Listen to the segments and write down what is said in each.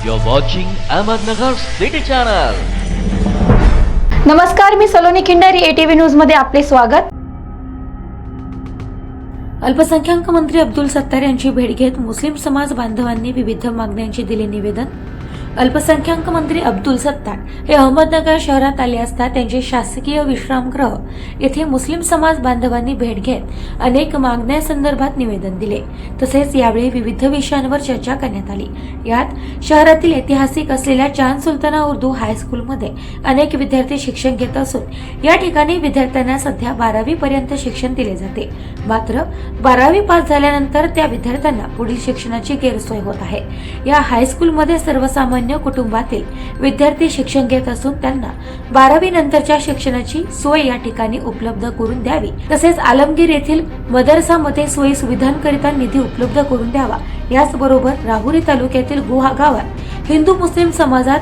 You're watching Ahmednagar City Channel. नमस्कार मी Saloni Khindari ATV न्यूजमध्ये आपले स्वागत अल्पसंख्याक मंत्री अब्दुल सत्तार यांची भेट घेत मुस्लिम समाज बांधवांनी विविध मागण्यांचे दिले निवेदन अल्पसंख्याक मंत्री अब्दुल सत्तार हे अहमदनगर शहरात आले असता त्यांचे शासकीय विश्रामगृह येथे मुस्लिम समाज बांधवांनी भेट घेत अनेक मागण्यांसंदर्भात निवेदन दिले. तसेच यावेळी विविध विषयांवर चर्चा करण्यात आली. यात शहरातील ऐतिहासिक असलेल्या चांद सुलताना उर्दू हायस्कूलमध्ये अनेक विद्यार्थी शिक्षण घेत असून या ठिकाणी विद्यार्थ्यांना सध्या बारावी पर्यंत शिक्षण दिले जाते. मात्र बारावी पास झाल्यानंतर त्या विद्यार्थ्यांना पुढील शिक्षणाची गैरसोय होत आहे. या हायस्कूलमध्ये सर्वसामान्य कुटुंबातील विद्यार्थी शिक्षण घेत असून त्यांना बारावी नंतरच्या शिक्षणाची सोय या ठिकाणी उपलब्ध करून द्यावी. तसेच आलमगीर येथील मदरसामध्ये सोयी सुविधांकरिता निधी उपलब्ध करून द्यावा. याचबरोबर राहुरी तालुक्यातील गुहा गावात हिंदू मुस्लिम समाजात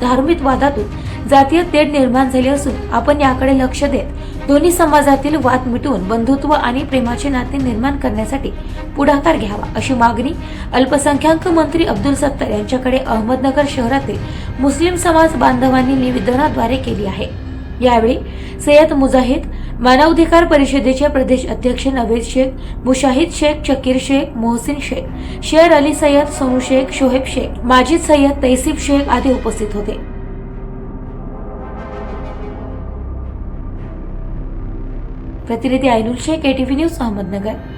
धार्मिक वादातून जातीय तेढ निर्माण झाली असून आपण याकडे लक्ष देत दोन्ही समाजातील वाद मिटवून बंधुत्व आणि प्रेमाचे नाते निर्माण करण्यासाठी पुढाकार घ्यावा अशी मागणी अल्पसंख्याक मंत्री अब्दुल सत्तार यांच्याकडे अहमदनगर शहरातील मुस्लिम समाज बांधवांनी निवेदनाद्वारे केली आहे. यावेळी सय्यद मुजाहिद मानवाधिकार परिषदेचे प्रदेश अध्यक्ष नवेद शेख मुशाहिद शेख चकीर शेख मोहसिन शेख शेर अली सय्यद सोनू शेख शोहेब शेख माजिद सय्यद तैसीब शेख आदी उपस्थित होते. प्रतिनिधी ऐनुल शेख एटीव्ही न्यूज अहमदनगर